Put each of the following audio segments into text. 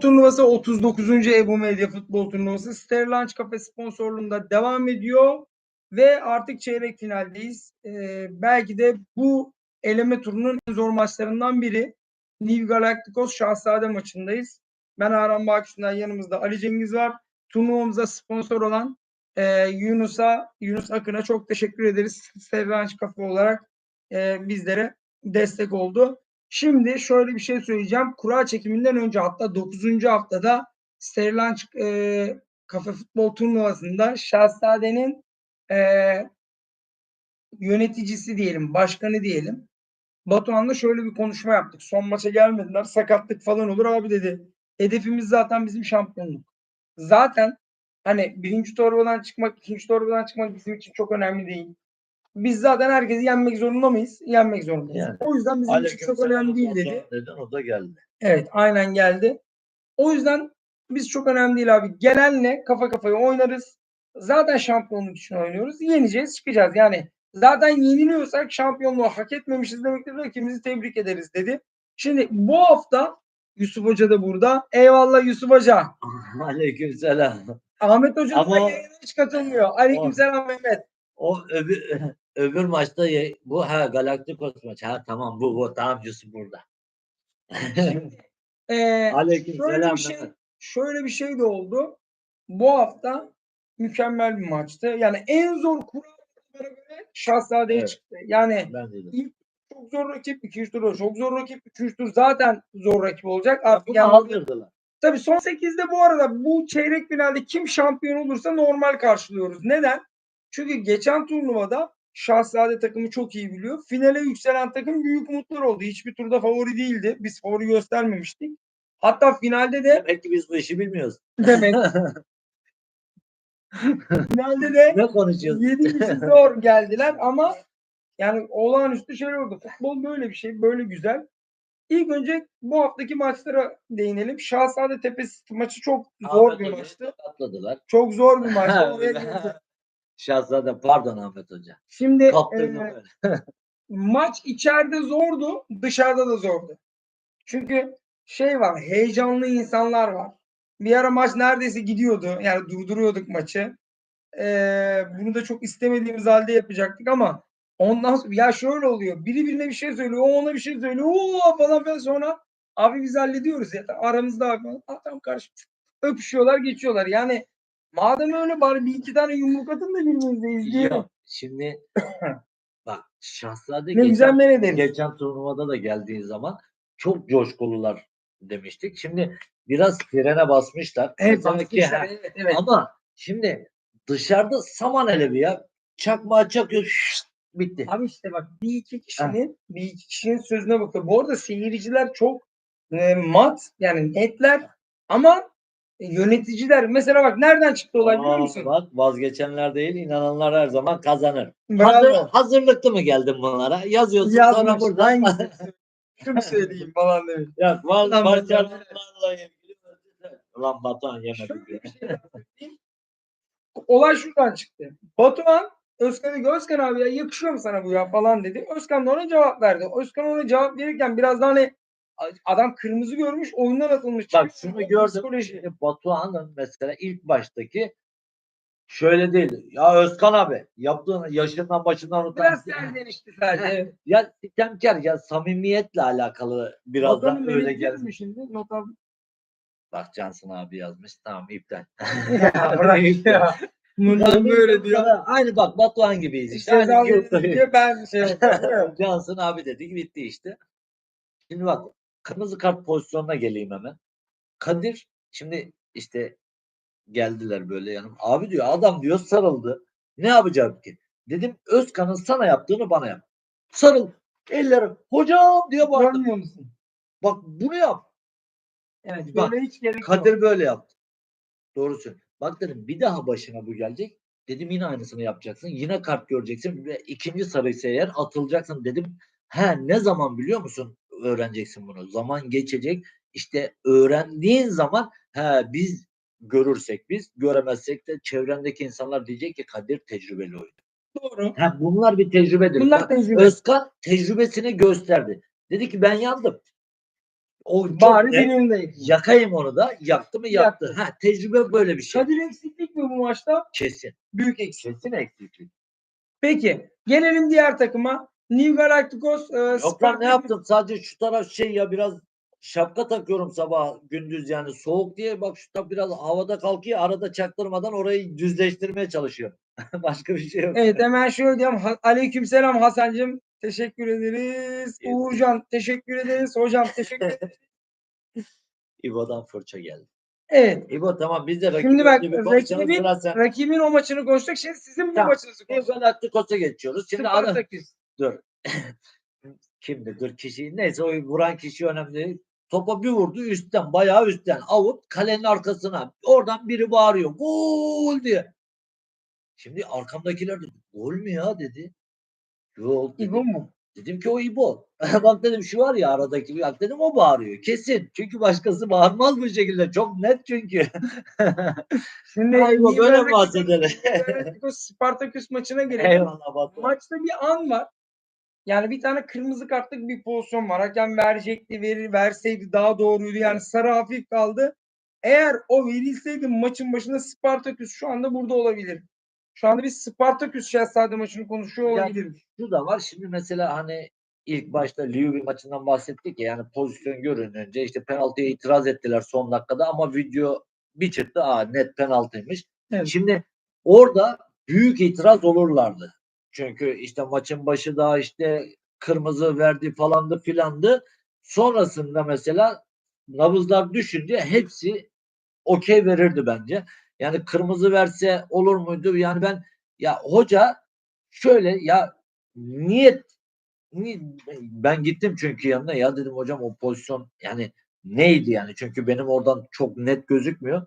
turnuvası 39. Ebu Medya futbol turnuvası Stereo Lunch Cafe sponsorluğunda devam ediyor ve artık çeyrek finaldeyiz. Ee, belki de bu eleme turunun en zor maçlarından biri. New Galacticos Şahzade maçındayız. Ben Aram Bakış'tan yanımızda Ali Cengiz var. Turnuvamıza sponsor olan e, Yunus'a, Yunus Akın'a çok teşekkür ederiz. Stereo Lunch Cafe olarak e, bizlere destek oldu. Şimdi şöyle bir şey söyleyeceğim. Kura çekiminden önce hatta 9. haftada Sterlanç e, kafe futbol turnuvasında Şahzade'nin e, yöneticisi diyelim, başkanı diyelim. Batuhan'la şöyle bir konuşma yaptık. Son maça gelmediler. Sakatlık falan olur abi dedi. Hedefimiz zaten bizim şampiyonluk. Zaten hani birinci torbadan çıkmak, ikinci torbadan çıkmak bizim için çok önemli değil. Biz zaten herkesi yenmek zorunda mıyız? Yenmek zorundayız. Yani. O yüzden bizim için çok önemli değil dedi. Dedin, o da geldi. Evet aynen geldi. O yüzden biz çok önemli değil abi. Gelenle kafa kafaya oynarız. Zaten şampiyonluk için oynuyoruz. Yeneceğiz çıkacağız. Yani zaten yeniliyorsak şampiyonluğu hak etmemişiz demektir. Rakibimizi tebrik ederiz dedi. Şimdi bu hafta Yusuf Hoca da burada. Eyvallah Yusuf Hoca. Aleykümselam. Ahmet Hoca Ama- da hiç katılmıyor. Aleykümselam Mehmet. O öbür, öbür maçta bu ha Galaktikos maçı. Ha tamam bu bu tamam Yusuf burada. Ee, şöyle Aleykümselam. bir şey şöyle bir şey de oldu. Bu hafta mükemmel bir maçtı. Yani en zor kurallara göre Şahzade'ye Evet. çıktı. Yani ilk çok zor rakip, ikinci tur çok zor rakip, üçüncü tur zaten zor rakip olacak. Artık Bunu yani tabii son 8'de bu arada bu çeyrek finalde kim şampiyon olursa normal karşılıyoruz. Neden? Çünkü geçen turnuvada Şahzade takımı çok iyi biliyor. Finale yükselen takım büyük umutlar oldu. Hiçbir turda favori değildi. Biz favori göstermemiştik. Hatta finalde de Demek ki biz bu işi bilmiyoruz. demek finalde de ne konuşuyoruz? 7 kişi zor geldiler ama yani olağanüstü şey oldu. Futbol böyle bir şey. Böyle güzel. İlk önce bu haftaki maçlara değinelim. Şahzade Tepesi maçı çok zor Ahmet bir maçtı. Atladılar. Çok zor bir maçtı. Oraya. Şahzade pardon Ahmet Hoca. Şimdi e, maç içeride zordu, dışarıda da zordu. Çünkü şey var, heyecanlı insanlar var. Bir ara maç neredeyse gidiyordu. Yani durduruyorduk maçı. Ee, bunu da çok istemediğimiz halde yapacaktık ama ondan sonra ya şöyle oluyor. Biri birine bir şey söylüyor, o ona bir şey söylüyor. Oo falan filan sonra abi biz hallediyoruz ya. Aramızda abi. "Aa, tamam karşı öpüşüyorlar, geçiyorlar. Yani madem öyle bari bir iki tane yumruk atın da birbirinize izleyelim. Yok, şimdi bak Şahzade Ne geçen, güzel ederiz. geçen turnuvada da geldiği zaman çok coşkulular demiştik. Şimdi biraz frene basmışlar. Evet, basmışlar, ha, evet, evet. Ama şimdi dışarıda saman alevi ya. Çakmağı çakıyor. şşt, bitti. Abi işte bak bir iki kişinin bir iki kişinin sözüne bakıyor. Bu arada seyirciler çok e, mat yani netler ama yöneticiler mesela bak nereden çıktı olay biliyor Aa, musun? Bak vazgeçenler değil inananlar her zaman kazanır. Bravo. Hazır, hazırlıklı mı geldin bunlara? Yazıyorsun sonra Yazmış. burada. Hangisi? Şunu söyleyeyim falan demiş. Ya var Lan başarılarla ilgili. Ulan Batuhan yemedi. Diye. şey. Olay şuradan çıktı. Batuhan diyor, Özkan abi ya yakışıyor mu sana bu ya falan dedi. Özkan da ona cevap verdi. Özkan ona cevap verirken biraz daha hani adam kırmızı görmüş oyundan atılmış. Bak şunu gördüm. Psikoloji. Batuhan'ın mesela ilk baştaki şöyle değildi. Ya Özkan abi yaptığın yaşından başından utan. Biraz serzenişti sadece. Ya sitemkar ya samimiyetle alakalı biraz da Batuhan'ın öyle geldi. mi şimdi? Not al. Bak Cansın abi yazmış. Tamam iptal. ya bırak ya. Bundan böyle diyor. Aynı bak Batuhan gibiyiz işte. Aynı ben şey. Cansın abi dedik bitti işte. Şimdi bak kırmızı kart pozisyonuna geleyim hemen. Kadir şimdi işte geldiler böyle yanım. Abi diyor adam diyor sarıldı. Ne yapacağım ki? Dedim Özkan'ın sana yaptığını bana yap. Sarıl. Elleri hocam diye bağırdı. Görmüyor musun? Bak bunu yap. Evet. Bak, Böyle hiç gerek yok. Kadir böyle yaptı. Doğru söylüyor. Bak dedim bir daha başına bu gelecek. Dedim yine aynısını yapacaksın. Yine kart göreceksin ve ikinci sarıysa eğer atılacaksın dedim. He ne zaman biliyor musun öğreneceksin bunu? Zaman geçecek. İşte öğrendiğin zaman he biz görürsek biz göremezsek de çevrendeki insanlar diyecek ki Kadir tecrübeli oyuncu. Doğru. He, bunlar bir tecrübedir. Bunlar Bak, tecrübe. Özkan tecrübesini gösterdi. Dedi ki ben yandım. O Bari net. birinin de yakayım onu da yaktı mı yaktı. Yaktı. Ha, tecrübe böyle bir şey. Kadir eksiklik mi bu maçta? Kesin. Büyük eksik. Kesin eksiklik. Peki gelelim diğer takıma. New Galacticos e, Yok lan ne Spartak- yaptım? Sadece şu taraf şey ya biraz şapka takıyorum sabah gündüz yani soğuk diye bak şu taraf biraz havada kalkıyor arada çaktırmadan orayı düzleştirmeye çalışıyorum. Başka bir şey yok. Evet hemen şöyle diyorum. Ha- Aleykümselam Hasan'cığım. Teşekkür ederiz. Evet. Uğurcan teşekkür ederiz. Hocam teşekkür ederiz. İbo'dan fırça geldi. Evet. İbo tamam biz de rakibi Şimdi bak, gibi konuşalım. Biraz sen Rakibin o maçını konuştuk. Şimdi sizin bu Tamam. maçınızı Biz konuşalım. Galacticos'a geçiyoruz. Şimdi ara. Dur. Kimdi? Dur kişi. Neyse o vuran kişi önemli değil. Topa bir vurdu üstten bayağı üstten. Avut kalenin arkasına. Oradan biri bağırıyor. Gol diye. Şimdi arkamdakiler de gol mü ya dedi. Yok dedim. İbo mu? Dedim ki o İbo. Bak dedim şu var ya aradaki. Bak dedim o bağırıyor. Kesin. Çünkü başkası bağırmaz bu şekilde. Çok net çünkü. Şimdi Ha, İbo böyle bahsedelim. Spartaküs maçına gelelim. Eyvallah Batu. Maçta bir an var. Yani bir tane kırmızı kartlık bir pozisyon var. Hakem verecekti, verir, verseydi daha doğruydu. Yani sarı hafif kaldı. Eğer o verilseydi maçın başında Spartaküs şu anda burada olabilir. Şu anda biz Spartaküs Şehzade maçını konuşuyor olabiliriz. şu da var. Şimdi mesela hani ilk başta Lille maçından bahsettik ya yani pozisyon görününce işte penaltıya itiraz ettiler son dakikada ama video bir çıktı. Aa net penaltıymış. Evet. Şimdi orada büyük itiraz olurlardı. Çünkü işte maçın başı da işte kırmızı verdi falandı filandı. Sonrasında mesela nabızlar düşünce hepsi okey verirdi bence. Yani kırmızı verse olur muydu? Yani ben ya hoca şöyle ya niyet ni- ben gittim çünkü yanına ya dedim hocam o pozisyon yani neydi yani çünkü benim oradan çok net gözükmüyor.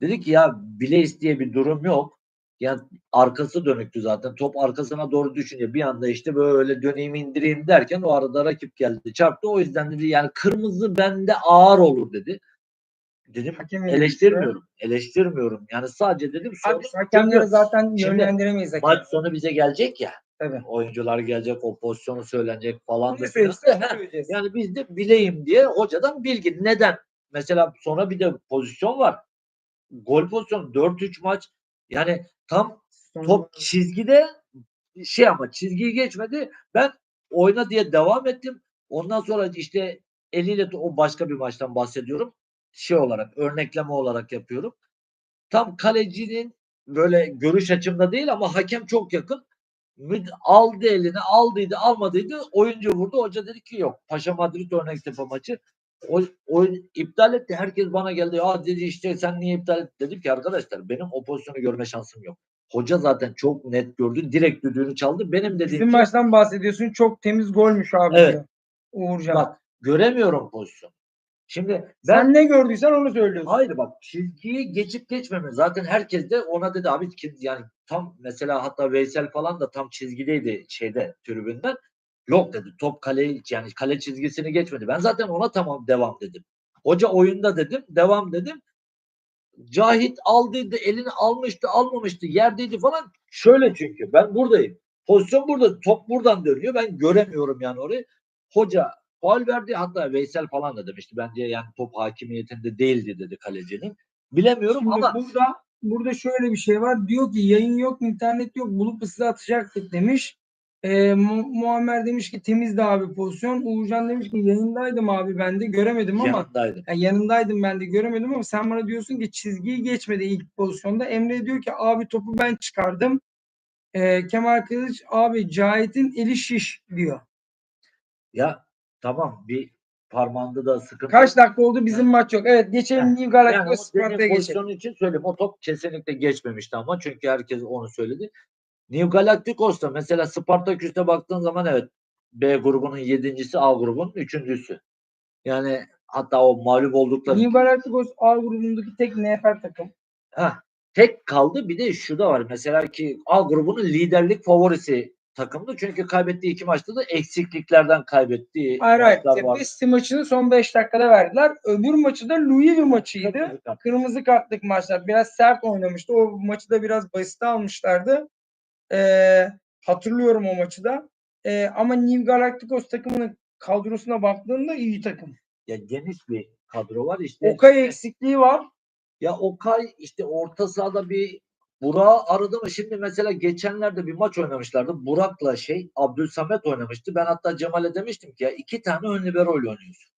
Dedi ki ya Blaze diye bir durum yok. Yani arkası dönüktü zaten. Top arkasına doğru düşünce bir anda işte böyle döneyim indireyim derken o arada rakip geldi çarptı. O yüzden dedi yani kırmızı bende ağır olur dedi. Dedim Hakem eleştirmiyorum. Eleştirmiyorum. Yani sadece dedim Abi hakemleri zaten şimdi yönlendiremeyiz. hakem. maç sonu bize gelecek ya. Tabii. Oyuncular gelecek, o pozisyonu söylenecek falan söyleyeceğiz. Yani biz de bileyim diye hocadan bilgi. Neden? Mesela sonra bir de pozisyon var. Gol pozisyonu 4-3 maç. Yani tam top çizgide şey ama çizgiyi geçmedi. Ben oyna diye devam ettim. Ondan sonra işte eliyle o başka bir maçtan bahsediyorum. Şey olarak örnekleme olarak yapıyorum. Tam kalecinin böyle görüş açımda değil ama hakem çok yakın. Aldı elini aldıydı almadıydı oyuncu vurdu hoca dedi ki yok Paşa Madrid Örnektepe maçı o, oyun iptal etti herkes bana geldi ya dedi işte sen niye iptal ettin dedim ki arkadaşlar benim o pozisyonu görme şansım yok hoca zaten çok net gördü direkt düdüğünü çaldı benim dediğim Bizim maçtan bahsediyorsun. Çok temiz golmüş abi. Evet. Uğurcan. bak göremiyorum pozisyon şimdi ben Sen ne gördüysen onu söylüyorsun. Hayır bak çizgiyi geçip geçmeme. Zaten herkes de ona dedi abi yani tam mesela hatta Veysel falan da tam çizgideydi şeyde tribünden. Yok dedi top kale yani kale çizgisini geçmedi. Ben zaten ona tamam devam dedim. Hoca oyunda dedim devam dedim. Cahit aldıydı elini almıştı almamıştı yerdeydi falan. Şöyle çünkü ben buradayım. Pozisyon burada top buradan dönüyor. Ben göremiyorum yani orayı. Hoca faul verdi hatta Veysel falan da demişti. Bence yani top hakimiyetinde değildi dedi kalecinin. Bilemiyorum Şimdi ama burada burada şöyle bir şey var. Diyor ki yayın yok, internet yok. Bulup size atacaktık demiş. Mu- Muammer demiş ki temizdi abi pozisyon. Uğurcan demiş ki yayındaydım abi ben de göremedim ama yanındaydım. yani yanındaydım ben de göremedim ama sen bana diyorsun ki çizgiyi geçmedi ilk pozisyonda. Emre diyor ki abi topu ben çıkardım. Ee, Kemal Kılıç abi Cahit'in eli şiş diyor. Ya tamam bir parmağında da sıkıntı. Kaç dakika oldu bizim maç yok. Evet geçelim New Yani o Galacticos dediğim Sparta'ya geçelim. pozisyonu için söyleyeyim. O top kesinlikle geçmemişti ama çünkü herkes onu söyledi. New Galacticos'ta mesela Spartaküs'te baktığın zaman evet B grubunun yedincisi A grubunun üçüncüsü. Yani hatta o mağlup oldukları New Galacticos A grubundaki tek nefer takım. Heh, tek kaldı. Bir de şu da var. Mesela ki A grubunun liderlik favorisi takımdı. Çünkü kaybettiği iki maçta da eksikliklerden kaybettiği Hayır hayır. var. Tepesi maçını son 5 dakikada verdiler. Öbür maçı da Louisville maçıydı. Kırmızı kartlık maçlar. Biraz sert oynamıştı. O maçı da biraz basite almışlardı. Ee, hatırlıyorum o maçı da. Ee, ama New Galacticos takımının kadrosuna baktığında iyi takım. ya geniş bir kadro var işte. Okay eksikliği var. Ya Okay işte orta sahada bir Burak'ı aradı mı? Şimdi mesela geçenlerde bir maç oynamışlardı. Burak'la şey Abdülsamet oynamıştı. Ben hatta Cemal'e demiştim ki ya iki tane ön libero oynuyorsun.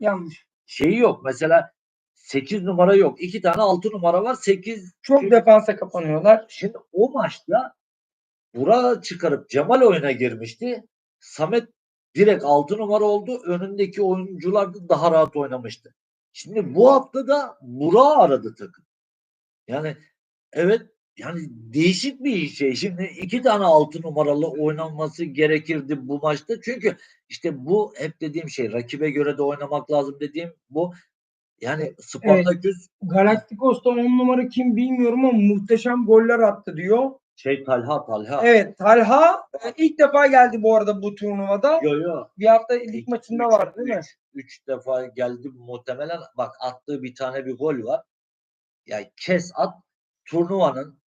Yanlış. Şeyi yok. Mesela 8 numara yok. iki tane 6 numara var. 8 Çok defansa kapanıyorlar. Şimdi o maçta Burak'ı çıkarıp Cemal oyuna girmişti. Samet direkt 6 numara oldu. Önündeki oyuncular da daha rahat oynamıştı. Şimdi bu hafta da Burak'ı aradı takım. Yani evet yani değişik bir şey. Şimdi iki tane 6 numaralı oynanması gerekirdi bu maçta. Çünkü işte bu hep dediğim şey rakibe göre de oynamak lazım dediğim bu. Yani Spartaküs Galacticos'ta 10 numara kim bilmiyorum ama muhteşem goller attı diyor. Şey Talha Talha. Evet Talha e, ilk defa geldi bu arada bu turnuvada. Yo yo. Bir hafta lig İki- maçında üç- vardı değil mi? üç- Üç defa geldi muhtemelen. Bak attığı bir tane bir gol var. Ya kes at turnuvanın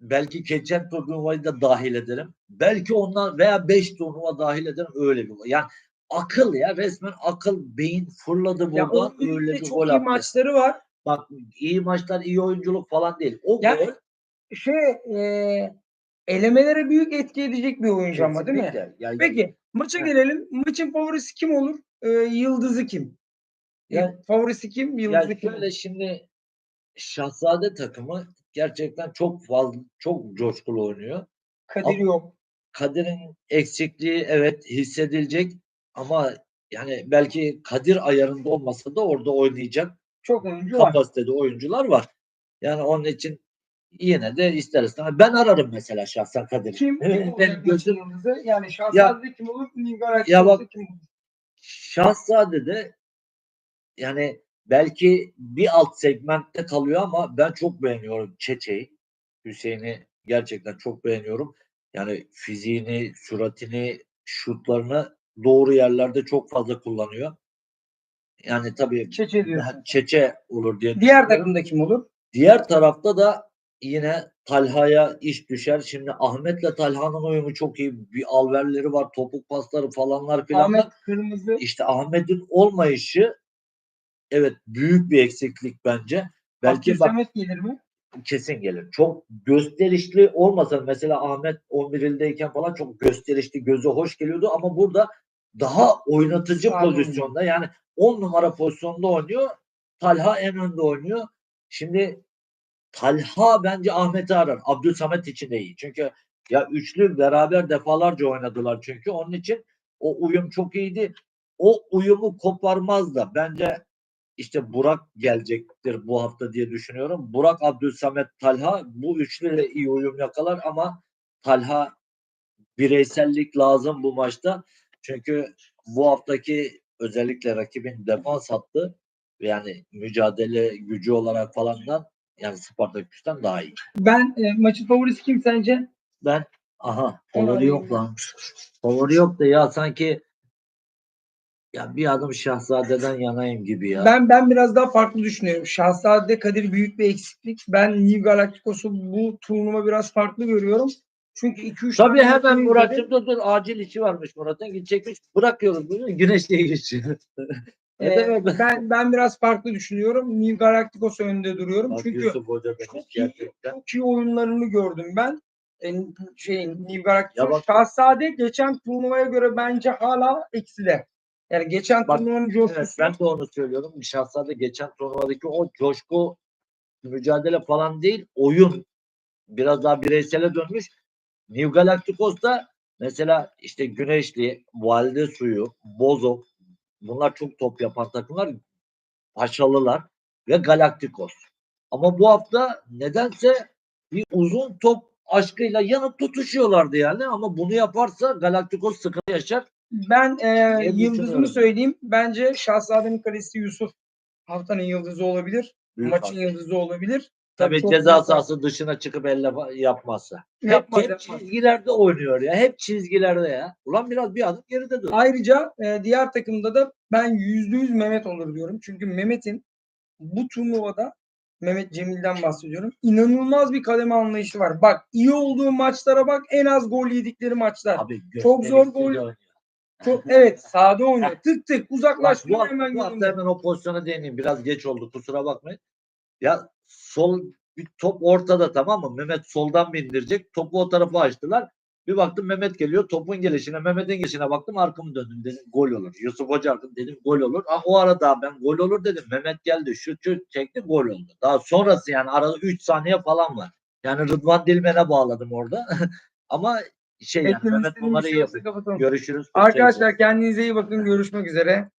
belki geçen turnuvayı da dahil ederim. Belki ondan veya beş turnuva dahil ederim öyle bir gol. Yani akıl ya resmen akıl beyin fırladı Ya buradan onun öyle bir çok gol iyi attı. maçları var. Bak iyi maçlar iyi oyunculuk falan değil. O Ya, gol Şey e, elemelere büyük etki edecek bir oyuncu ama değil mi? kesinlikle. Yani, Peki maça Heh. gelelim. Maçın favorisi kim olur? E, yıldızı kim? Yani- favorisi kim? Yıldızı Yani kim? şöyle şimdi Şahzade takımı gerçekten çok fazla çok coşkulu oynuyor. Kadir yok. Kadir'in eksikliği evet hissedilecek ama yani belki Kadir ayarında olmasa da orada oynayacak Çok oyuncu var. kapasitede oyuncular var. Yani onun için yine de ister istemez. Ben ararım mesela şahsen Kadir'i. Kim? kim Benim gözüm? Yani Şahzade kim olur? Nigar Ya bak- kim olur? Şahzade'de yani belki bir alt segmentte kalıyor ama ben çok beğeniyorum Çeçe'yi. Hüseyin'i gerçekten çok beğeniyorum. Yani fiziğini, süratini, şutlarını doğru yerlerde çok fazla kullanıyor. Yani tabii Çeçe diyorsun. Çeçe olur diye Diğer takımda kim olur? Diğer tarafta da yine Talha'ya iş düşer. Şimdi Ahmet'le Talha'nın uyumu çok iyi. Bir alverleri var, topuk pasları falanlar filan. Ahmet Kırmızı. İşte Ahmet'in olmayışı evet büyük bir eksiklik bence. Belki bak Abdülsamet gelir mi? kesin gelir. Çok gösterişli olmasa mesela Ahmet 11 ildeyken falan çok gösterişli, gözü hoş geliyordu ama burada daha oynatıcı olun. pozisyonda yani 10 numara pozisyonda oynuyor. Talha en önde oynuyor. Şimdi Talha bence Ahmet'i arar. Abdülsamet için de iyi. Çünkü ya üçlü beraber defalarca oynadılar çünkü. Onun için o uyum çok iyiydi. O uyumu koparmaz da bence işte Burak gelecektir bu hafta diye düşünüyorum. Burak, Abdülsamet, Talha bu üçlüyle iyi uyum yakalar ama Talha bireysellik lazım bu maçta. Çünkü bu haftaki özellikle rakibin defans hattı yani mücadele gücü olarak falandan yani Spartaküs'ten daha iyi. Ben e, maçın favorisi kim sence? Ben aha favori yok lan. Favori yok da ya sanki ya bir adım Şahzade'den yanayım gibi ya. Ben ben biraz daha farklı düşünüyorum. Şahzade Kadir büyük bir eksiklik. Ben New Galacticos'u bu turnuva biraz farklı görüyorum. Çünkü 2-3 Tabii tane hemen Murat'cığım dur dur acil işi varmış Murat'ın gidecekmiş. Bırakıyoruz bunu güneşle geçiyor. Ee, ben ben biraz farklı düşünüyorum. New Galacticos önünde duruyorum. Bak Çünkü Yusuf Hoca çok iyi, gerçekten. çok iyi oyunlarını gördüm ben. E, şey New Galacticos. geçen turnuvaya göre bence hala ekside. Yani geçen Bak, turnuvanın coşkusu. Evet, ben de onu söylüyorum. Şahsade geçen turnuvadaki o coşku mücadele falan değil. Oyun biraz daha bireysele dönmüş. New Galacticos'ta mesela işte Güneşli, Valide Suyu, Bozok bunlar çok top yapan takımlar. Paşalılar ve Galacticos. Ama bu hafta nedense bir uzun top aşkıyla yanıp tutuşuyorlardı yani ama bunu yaparsa Galacticos sıkıntı yaşar. Ben e, yıldızımı söyleyeyim. Bence Şahzade'nin kalesi Yusuf haftanın yıldızı olabilir. Büyük maçın fark. yıldızı olabilir. Tabii çok ceza büyük sahası dışına çıkıp elle yapmazsa. Yapmaz, hep, hep yapmaz. çizgilerde oynuyor ya. Hep çizgilerde ya. Ulan biraz bir adım geride dur. Ayrıca e, diğer takımda da ben yüzde yüz Mehmet olur diyorum. Çünkü Mehmet'in bu turnuvada Mehmet Cemil'den bahsediyorum. İnanılmaz bir kademe anlayışı var. Bak iyi olduğu maçlara bak en az gol yedikleri maçlar. Abi Çok zor gol. Çok, evet sağda oynuyor. Tık tık uzaklaştırıyor bu, hemen bu hafta hemen o pozisyona değineyim. Biraz geç oldu kusura bakmayın. Ya sol bir top ortada tamam mı? Mehmet soldan bindirecek. Topu o tarafa açtılar. Bir baktım Mehmet geliyor. Topun gelişine, Mehmet'in gelişine baktım. Arkamı döndüm. Dedim gol olur. Yusuf Hoca arkamı dedim gol olur. Ah, o arada ben gol olur dedim. Mehmet geldi. Şut şut çekti gol oldu. Daha sonrası yani arada 3 saniye falan var. Yani Rıdvan Dilmen'e bağladım orada. Ama şey yani Mehmet bunları şey iyi yapıyor. Görüşürüz. Arkadaşlar kendinize iyi bakın. Görüşmek üzere.